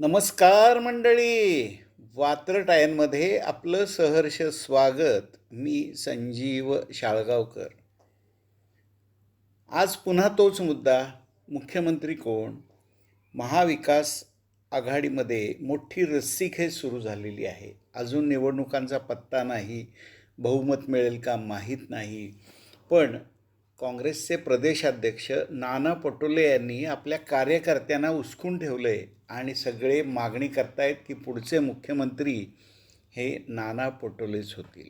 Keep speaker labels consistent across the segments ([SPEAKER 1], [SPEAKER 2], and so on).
[SPEAKER 1] नमस्कार मंडळी. वात्रटायांमध्ये आपलं सहर्ष स्वागत मी संजीव शाळगावकर. आज पुन्हा तोच मुद्दा. मुख्यमंत्री कोण? महाविकास आघाडीमध्ये मोठी रस्सीखेच सुरू झालेली आहे. अजून निवडणुकांचा पत्ता नाही. बहुमत मिळेल का माहीत नाही. पण काँग्रेसचे प्रदेशाध्यक्ष नाना पटोले यांनी आपल्या कार्यकर्त्यांना उचकून ठेवलं आहे आणि सगळे मागणी करतायत की पुढचे मुख्यमंत्री हे नाना पटोलेच होतील.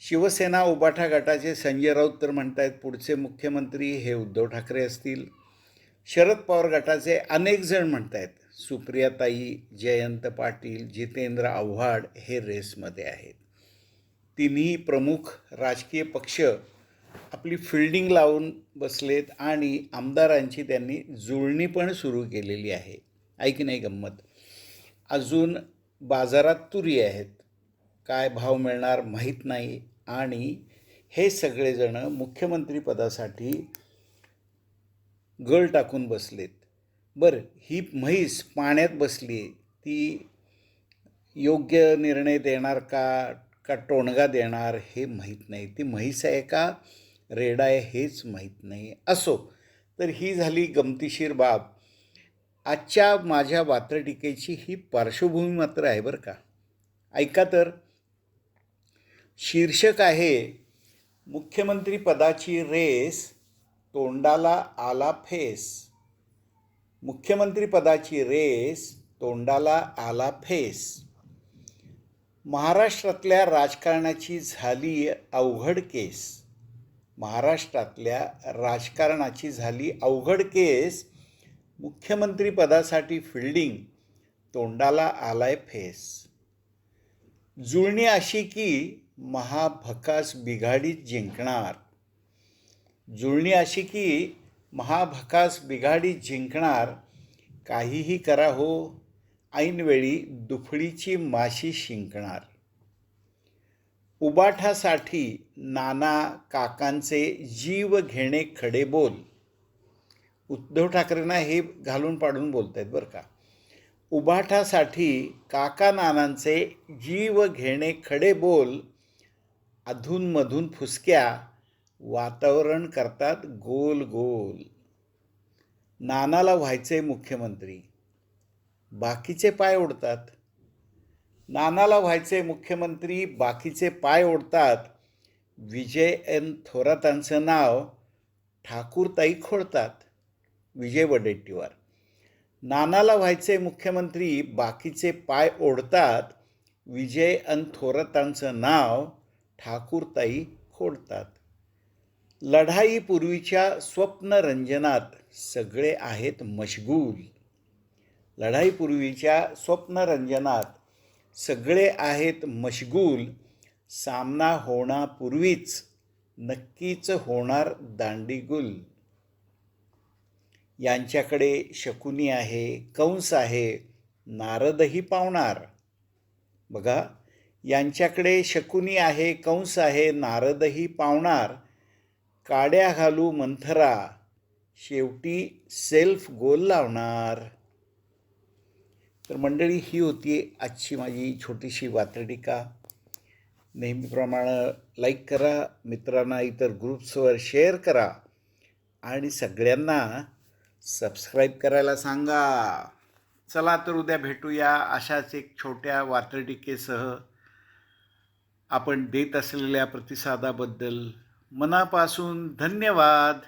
[SPEAKER 1] शिवसेना उबाठा गटाचे संजय राऊत तर म्हणत आहेत पुढचे मुख्यमंत्री हे उद्धव ठाकरे असतील. शरद पवार गटाचे अनेक जण आहेत सुप्रियाताई जयंत पाटील जितेंद्र आव्हाड हे रेसमध्ये आहेत. तिन्ही प्रमुख राजकीय पक्ष आपली फिल्डिंग लावून बसलेत आणि आमदारांची त्यांनी जुळणी पण सुरू केलेली आहे. ऐक नाही गंमत? अजून बाजारात तुरी आहेत. काय भाव मिळणार माहीत नाही. आणि हे सगळेजणं मुख्यमंत्रीपदासाठी गळ टाकून बसलेत. बरं ही म्हैस पाण्यात बसली ती योग्य निर्णय देणार का? का टोणगा देणार? हे माहीत नाही. ती म्हैस आहे का? रेडाय हेच माहीत नाही. असो तर ही झाली गमतीशीर बाब. आजच्या माझ्या वात्रटिकेची ही पार्श्वभूमी मात्र आहे बरं का. ऐका तर. शीर्षक आहे मुख्यमंत्री पदाची रेस तोंडाला आला फेस. मुख्यमंत्री पदाची रेस तोंडाला आला फेस. महाराष्ट्रातल्या राजकारणाची झाली अवघड केस. महाराष्ट्रातल्या राजकारणाची झाली अवघड केस मुख्यमंत्रीपदासाठी फिल्डिंग तोंडाला आलाय फेस. जुळणी अशी की महाभकास बिघाडीत जिंकणार. जुळणी अशी की महाभकास बिघाडीत जिंकणार. काहीही करा हो ऐनवेळी दुफळीची माशी शिंकणार. उबाठासाठी नाना काकांचे जीव घेणे खडे बोल. उद्धव ठाकरेंना हे घालून पाडून बोलत आहेत बरं का. उबाठासाठी काका नानांचे जीव घेणे खडे बोल. अधूनमधून फुसक्या वातावरण करतात गोल गोल. नानाला व्हायचे मुख्यमंत्री. बाकीचे पाय ओढतात. नानाला व्हायचे मुख्यमंत्री बाकीचे पाय ओढतात. विजय एन थोरातांचं नाव ठाकूरताई खोडतात. विजय वडेट्टीवार. नानाला व्हायचे मुख्यमंत्री बाकीचे पाय ओढतात. विजय अन थोरातांचं नाव ठाकूरताई खोडतात. लढाईपूर्वीच्या स्वप्नरंजनात सगळे आहेत मशगूल. लढाईपूर्वीच्या स्वप्नरंजनात सगळे आहेत मशगूल. सामना होण्यापूर्वीच नक्कीच होणार दांडीगुल. यांच्याकडे शकुनी आहे कंस आहे नारदही पावणार. बघा यांच्याकडे शकुनी आहे कंस आहे नारदही पावणार. काड्या घालू मंथरा शेवटी सेल्फ गोल लावणार. तर मंडळी ही होती आजची माझी छोटीशी वात्रटिका. नेहमीप्रमाणे लाईक करा मित्रांना इतर ग्रुप्सवर शेअर करा आणि सगळ्यांना सबस्क्राईब करायला सांगा. चला तर उद्या भेटूया अशाच एक छोट्या वात्रटिकेसह. आपण देत असलेल्या प्रतिसादाबद्दल मनापासून धन्यवाद.